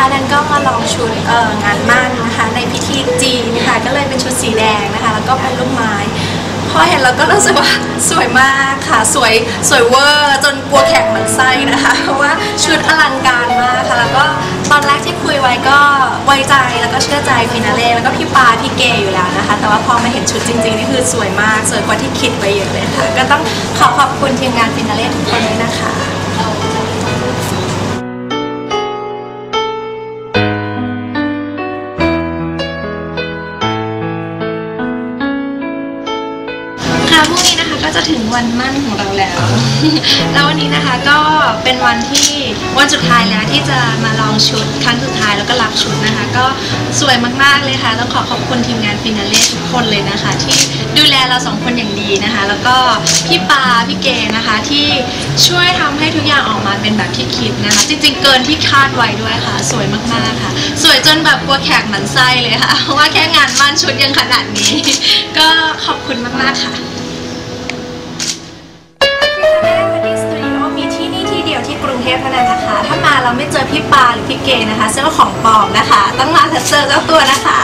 เอ่องานมั่นนะคะ ในพิธีจีนนะคะก็เลยเป็นชุดสีแดงนะคะ แล้วก็เป็นลูกไม้พอเห็นเราก็รู้สึกว่าสวยมากค่ะสวยสวยเวอร์จนกลัวแขกหมันไส้นะคะเพราะว่าชุดอลังการมากค่ะ แล้วก็ตอนแรกที่คุยไว้ก็ไว้ใจแล้วก็เชื่อใจฟินาเล่แล้วก็พี่ปาพี่เกอยู่แล้วนะคะ แต่ว่าพอมาเห็นชุดจริงๆนี่คือสวยมาก สวยกว่าที่คิดไว้เยอะเลยค่ะ ก็ต้องขอขอบคุณทีมงานฟินาเล่ทุกคน จะถึงวันมั่นของเราแล้ว แล้ววันนี้นะคะก็เป็นวันที่วันสุดท้ายแล้วที่จะมาลองชุดครั้งสุดท้ายแล้วก็รับชุดนะคะ ก็สวยมากๆเลยค่ะต้องขอขอบคุณทีมงานฟินาเล่ทุกคนเลยนะคะ ที่ดูแลเราสองคนอย่างดีนะคะ แล้วก็พี่ปาพี่เกนะคะที่ช่วยทำให้ทุกอย่างออกมาเป็นแบบที่คิดนะคะ จริงๆเกินที่คาดไว้ด้วยค่ะ สวยมากๆค่ะ สวยจนแบบกลัวแขกหมันไส้เลยค่ะเพราะว่าแค่งานมั่นชุดยังขนาดนี้ ก็ขอบคุณมากๆค่ะ เท่านั้นนะคะ ถ้ามาเราไม่เจอพี่ปาหรือพี่เกนะคะซึ่งว่าของปลอมนะคะ ต้องมาเจอเจ้าตัวนะคะ